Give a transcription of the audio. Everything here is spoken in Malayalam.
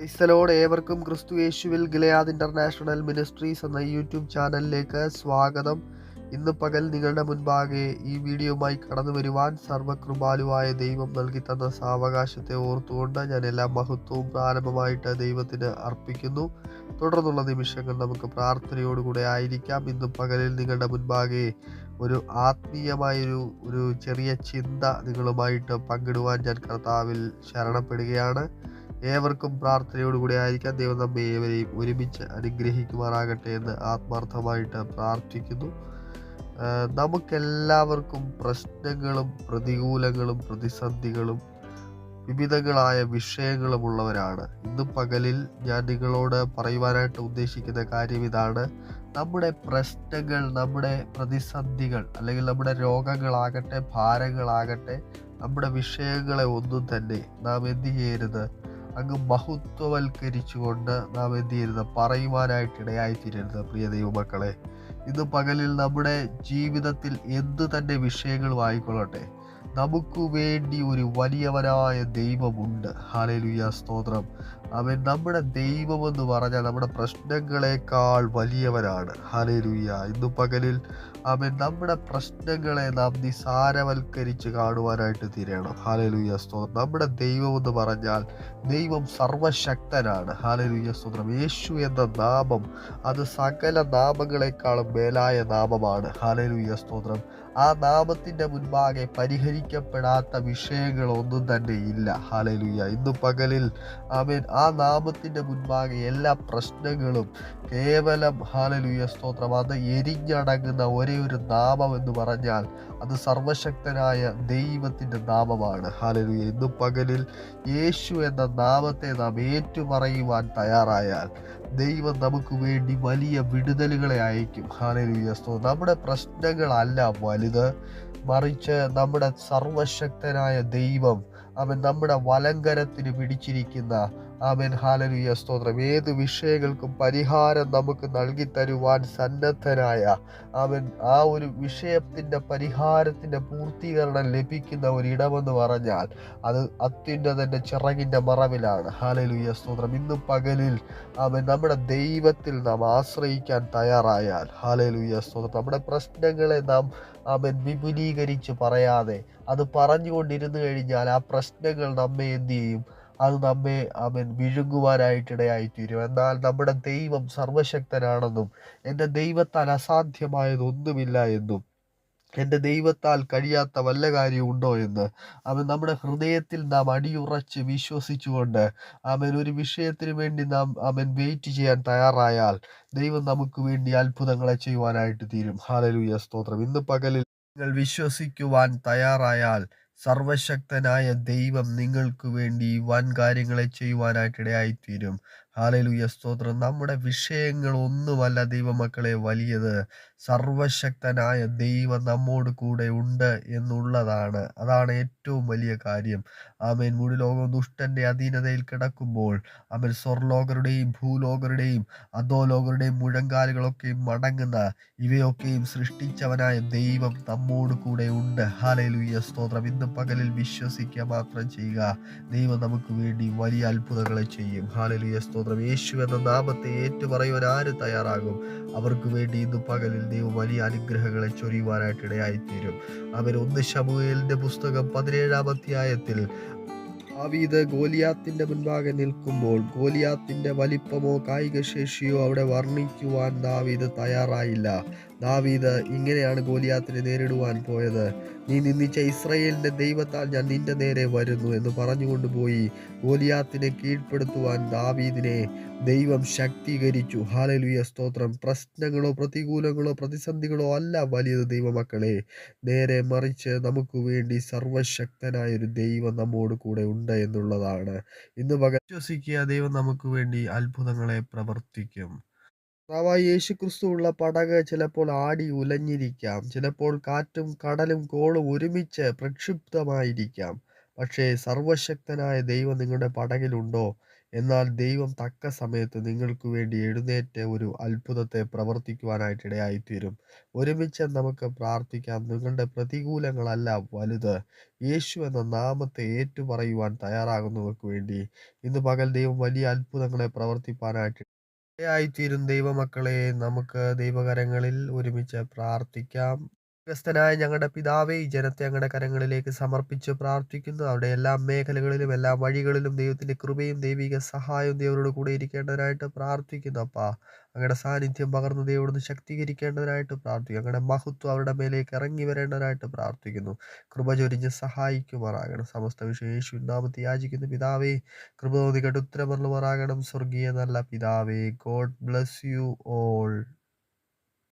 ക്രൈസ്തലോട് ഏവർക്കും ക്രിസ്തു യേശുവിൽ ഗിലയാദ് ഇന്റർനാഷണൽ മിനിസ്ട്രീസ് എന്ന യൂട്യൂബ് ചാനലിലേക്ക് സ്വാഗതം. ഇന്ന് പകൽ നിങ്ങളുടെ മുൻപാകെ ഈ വീഡിയോയുമായി കടന്നു വരുവാൻ സർവകൃപാലുവായ ദൈവം നൽകി തന്ന സാവകാശത്തെ ഓർത്തുകൊണ്ട് ഞാൻ എല്ലാ മഹത്വവും പ്രാരംഭമായിട്ട് ദൈവത്തിന് അർപ്പിക്കുന്നു. തുടർന്നുള്ള നിമിഷങ്ങൾ നമുക്ക് പ്രാർത്ഥനയോടുകൂടെ ആയിരിക്കാം. ഇന്ന് പകലിൽ നിങ്ങളുടെ മുൻപാകെ ഒരു ആത്മീയമായൊരു ഒരു ചെറിയ ചിന്ത നിങ്ങളുമായിട്ട് പങ്കിടുവാൻ ഞാൻ കർത്താവിൽ ശരണപ്പെടുകയാണ്. ഏവർക്കും പ്രാർത്ഥനയോടുകൂടി ആയിരിക്കാം. ദൈവം നമ്മെ ഏവരെയും ഒരുമിച്ച് അനുഗ്രഹിക്കുമാറാകട്ടെ എന്ന് ആത്മാർത്ഥമായിട്ട് പ്രാർത്ഥിക്കുന്നു. നമുക്കെല്ലാവർക്കും പ്രശ്നങ്ങളും പ്രതികൂലങ്ങളും പ്രതിസന്ധികളും വിവിധങ്ങളായ വിഷയങ്ങളും ഉള്ളവരാണ്. ഇന്ന് പകലിൽ ഞാൻ നിങ്ങളോട് പറയുവാനായിട്ട് ഉദ്ദേശിക്കുന്ന കാര്യം ഇതാണ്. നമ്മുടെ പ്രശ്നങ്ങൾ നമ്മുടെ പ്രതിസന്ധികൾ അല്ലെങ്കിൽ നമ്മുടെ രോഗങ്ങളാകട്ടെ ഭാരങ്ങളാകട്ടെ നമ്മുടെ വിഷയങ്ങളെ ഒന്നും തന്നെ നാം എന്തു ചെയ്യരുത്? അങ്ങ് മഹത്വവൽക്കരിച്ചുകൊണ്ട് നാം എന്ത് ചെയ്യരുത്? പറയുവാനായിട്ട് ഇടയായിത്തീരരുത് പ്രിയ ദൈവമക്കളെ. ഇന്ന് പകലിൽ നമ്മുടെ ജീവിതത്തിൽ എന്ത് തന്നെ വിഷയങ്ങളും ആയിക്കൊള്ളട്ടെ നമുക്ക് വേണ്ടി ഒരു വലിയവനായ ദൈവമുണ്ട്. ഹാലേലുയ സ്തോത്രം. അവൻ നമ്മുടെ ദൈവമെന്ന് പറഞ്ഞാൽ നമ്മുടെ പ്രശ്നങ്ങളെക്കാൾ വലിയവനാണ്. ഹാലേലുയ ഇന്ന് പകലിൽ അവൻ നമ്മുടെ പ്രശ്നങ്ങളെ നാം നിസാരവൽക്കരിച്ച് കാണുവാനായിട്ട് തീരണം. ഹാലേലുയ സ്തോത്രം. നമ്മുടെ ദൈവമെന്ന് പറഞ്ഞാൽ ദൈവം സർവശക്തനാണ്. ഹാലേലുയ സ്തോത്രം. യേശു എന്ന നാമം അത് സകല നാമങ്ങളെക്കാളും മേലായ നാമമാണ്. ഹാലേലുയ സ്തോത്രം. ആ നാമത്തിന്റെ മുൻപാകെ പരിഹരിക്കപ്പെടാത്ത വിഷയങ്ങൾ ഒന്നും തന്നെ ഇല്ല. ഹാലലുയ ഇന്ന് പകലിൽ അവൻ ആ നാമത്തിന്റെ മുൻപാകെ എല്ലാ പ്രശ്നങ്ങളും കേവലം ഹാലലുയ സ്തോത്രം. അത് എരിഞ്ഞടങ്ങുന്ന ഒരേ ഒരു നാമം എന്ന് പറഞ്ഞാൽ അത് സർവശക്തനായ ദൈവത്തിന്റെ നാമമാണ്. ഹാലലുയ ഇന്ന് പകലിൽ യേശു എന്ന നാമത്തെ നാം ഏറ്റുപറയുവാൻ തയ്യാറായാൽ ദൈവം നമുക്ക് വേണ്ടി വലിയ വിടുതലുകളെ അയക്കും ഹാലലുയ സ്തോത്രം നമ്മുടെ പ്രശ്നങ്ങളല്ല വലുത്. മറിച്ച് നമ്മുടെ സർവശക്തനായ ദൈവം അവൻ നമ്മുടെ വലങ്കരത്തിന് പിടിച്ചിരിക്കുന്ന അവൻ ഹാലലുയ സ്തോത്രം. ഏത് വിഷയങ്ങൾക്കും പരിഹാരം നമുക്ക് നൽകി തരുവാൻ സന്നദ്ധനായ ആമൻ ആ ഒരു വിഷയത്തിന്റെ പരിഹാരത്തിന്റെ പൂർത്തീകരണം ലഭിക്കുന്ന ഒരിടമെന്ന് പറഞ്ഞാൽ അത് അത്യുന്നതന്റെ ചിറകിന്റെ മറവിലാണ്. ഹാലലുയ സ്തോത്രം. ഇന്ന് പകലിൽ ആമൻ നമ്മുടെ ദൈവത്തിൽ നാം ആശ്രയിക്കാൻ തയ്യാറായാൽ ഹാലലുയ സ്തോത്രം. നമ്മുടെ പ്രശ്നങ്ങളെ നാം അവൻ വിപുലീകരിച്ച് പറയാതെ അത് പറഞ്ഞുകൊണ്ടിരുന്നു കഴിഞ്ഞാൽ ആ പ്രശ്നങ്ങൾ നമ്മെ എന്തു ചെയ്യും? അത് നമ്മെ അവൻ വിഴുങ്ങുവാനായിട്ടിടയായിത്തീരും. എന്നാൽ നമ്മുടെ ദൈവം സർവശക്തനാണെന്നും എന്റെ ദൈവത്താൽ അസാധ്യമായതൊന്നുമില്ല എന്നും എന്റെ ദൈവത്താൽ കഴിയാത്ത വല്ല കാര്യമുണ്ടോ എന്ന് അവൻ നമ്മുടെ ഹൃദയത്തിൽ നാം അടിയുറച്ച് വിശ്വസിച്ചുകൊണ്ട് അവൻ ഒരു വിഷയത്തിന് വേണ്ടി നാം അവൻ വെയിറ്റ് ചെയ്യാൻ തയ്യാറായാൽ ദൈവം നമുക്ക് വേണ്ടി അത്ഭുതങ്ങളെ ചെയ്യുവാനായിട്ട് തീരും. ഹാലലുയ സ്തോത്രം. ഇന്ന് പകലിൽ നിങ്ങൾ വിശ്വസിക്കുവാൻ തയ്യാറായാൽ സർവശക്തനായ ദൈവം നിങ്ങൾക്കു വേണ്ടി വൻ കാര്യങ്ങളെ ചെയ്യുവാനായിട്ട് ഹാലലുയ സ്തോത്രം. നമ്മുടെ വിഷയങ്ങൾ ഒന്നുമല്ല ദൈവമക്കളെ വലിയത്. സർവശക്തനായ ദൈവം നമ്മോട് കൂടെ ഉണ്ട് എന്നുള്ളതാണ്. അതാണ് ഏറ്റവും വലിയ കാര്യം. ആമേൻ. മുടി ലോകം ദുഷ്ടന്റെ അധീനതയിൽ കിടക്കുമ്പോൾ അവൻ സ്വർലോകരുടെയും ഭൂലോകരുടെയും അധോലോകരുടെയും മുഴങ്കാലുകളൊക്കെയും മടങ്ങുന്ന ഇവയൊക്കെയും സൃഷ്ടിച്ചവനായ ദൈവം നമ്മോട് കൂടെ ഉണ്ട്. ഹാലലുയ സ്തോത്രം. ഇന്ന് പകലിൽ വിശ്വസിക്കുക മാത്രം ചെയ്യുക ദൈവം നമുക്ക് വേണ്ടി വലിയ അത്ഭുതങ്ങളെ ചെയ്യും. ഹാലലുയ സ്തോത്രം യേശു എന്ന നാമത്തെ ഏറ്റുപറയുവാൻ ആര് തയ്യാറാകും? അവർക്ക് വേണ്ടി ഇന്ന് പകലിൽ ദൈവം വലിയ അനുഗ്രഹങ്ങളെ ചൊരിയുവാനായിട്ട് ഇടയായിത്തീരും അവർ ഒന്ന് ശമുവേലിന്റെ പുസ്തകം പതിനേഴാം അധ്യായത്തിൽ ദാവീദ് ഗോലിയാത്തിന്റെ മുൻപാകെ നിൽക്കുമ്പോൾ ഗോലിയാത്തിന്റെ വലിപ്പമോ കായിക ശേഷിയോ അവിടെ വർണിക്കുവാൻ ദാവീദ് തയ്യാറായില്ല. ദാവീദ് ഇങ്ങനെയാണ് ഗോലിയാത്തിനെ നേരിടുവാൻ പോയത്. നീ നിന്ദിച്ച ഇസ്രയേലിന്റെ ദൈവത്താൽ ഞാൻ നിന്റെ നേരെ വരുന്നു എന്ന് പറഞ്ഞുകൊണ്ട് പോയി ഗോലിയാത്തിനെ കീഴ്പ്പെടുത്തുവാൻ ദാവീദിനെ ദൈവം ശക്തീകരിച്ചു. ഹാലലുയ സ്തോത്രം. പ്രശ്നങ്ങളോ പ്രതികൂലങ്ങളോ പ്രതിസന്ധികളോ അല്ല വലിയത് ദൈവമക്കളെ. നേരെ മറിച്ച് നമുക്ക് വേണ്ടി സർവശക്തനായ ഒരു ദൈവം നമ്മോട് കൂടെ ഉണ്ട് എന്നുള്ളതാണ്. ഇന്ന് പകൽ വിശ്വസിക്കുക ദൈവം നമുക്ക് വേണ്ടി അത്ഭുതങ്ങളെ പ്രവർത്തിക്കും. കർത്താവായ യേശു ക്രിസ്തു ഉള്ള പടക് ചിലപ്പോൾ ആടി ഉലഞ്ഞിരിക്കാം. ചിലപ്പോൾ കാറ്റും കടലും കോളും ഒരുമിച്ച് പ്രക്ഷുബ്ധമായിരിക്കാം. പക്ഷേ സർവശക്തനായ ദൈവം നിങ്ങളുടെ പടകിലുണ്ടോ? എന്നാൽ ദൈവം തക്ക സമയത്ത് നിങ്ങൾക്ക് വേണ്ടി എഴുന്നേറ്റ് ഒരു അത്ഭുതത്തെ പ്രവർത്തിക്കുവാനായിട്ട് ഇടയായിത്തീരും. ഒരുമിച്ച് നമുക്ക് പ്രാർത്ഥിക്കാം. നിങ്ങളുടെ പ്രതികൂലങ്ങളല്ല വലുത്. യേശു എന്ന നാമത്തെ ഏറ്റുപറയുവാൻ തയ്യാറാകുന്നവർക്ക് വേണ്ടി ഇന്ന് പകൽ ദൈവം വലിയ അത്ഭുതങ്ങളെ പ്രവർത്തിപ്പാനായിട്ട് ഇടയായിത്തീരും ദൈവമക്കളെ. നമുക്ക് ദൈവകരങ്ങളിൽ ഒരുമിച്ച് പ്രാർത്ഥിക്കാം. സ്വർഗസ്ഥനായ ഞങ്ങളുടെ പിതാവേ ഈ ജനത്തെ ഞങ്ങളുടെ കരങ്ങളിലേക്ക് സമർപ്പിച്ച് പ്രാർത്ഥിക്കുന്നു. അവിടെ എല്ലാ മേഖലകളിലും എല്ലാ വഴികളിലും ദൈവത്തിന്റെ കൃപയും ദൈവിക സഹായവും ദൈവരോട് കൂടെ ഇരിക്കേണ്ടതിനായിട്ട് പ്രാർത്ഥിക്കുന്നു അപ്പാ. അങ്ങയുടെ സാന്നിധ്യം പകർന്ന് ദൈവോട് ശക്തീകരിക്കേണ്ടതിനായിട്ട് പ്രാർത്ഥിക്കുന്നു. അങ്ങയുടെ മഹത്വം അവരുടെ മേലേക്ക് ഇറങ്ങി വരേണ്ടതിനായിട്ട് പ്രാർത്ഥിക്കുന്നു. കൃപ ചൊരിഞ്ഞ് സഹായിക്കുമാറാകണം. സമസ്ത വിഷയം യേശു യാചിക്കുന്നു. പിതാവേ കൃപ തോന്നി കേട്ട് ഉത്തരമറുമാറാകണം സ്വർഗീയ നല്ല പിതാവേ ഗോഡ് ബ്ലസ് യു ഓൾ.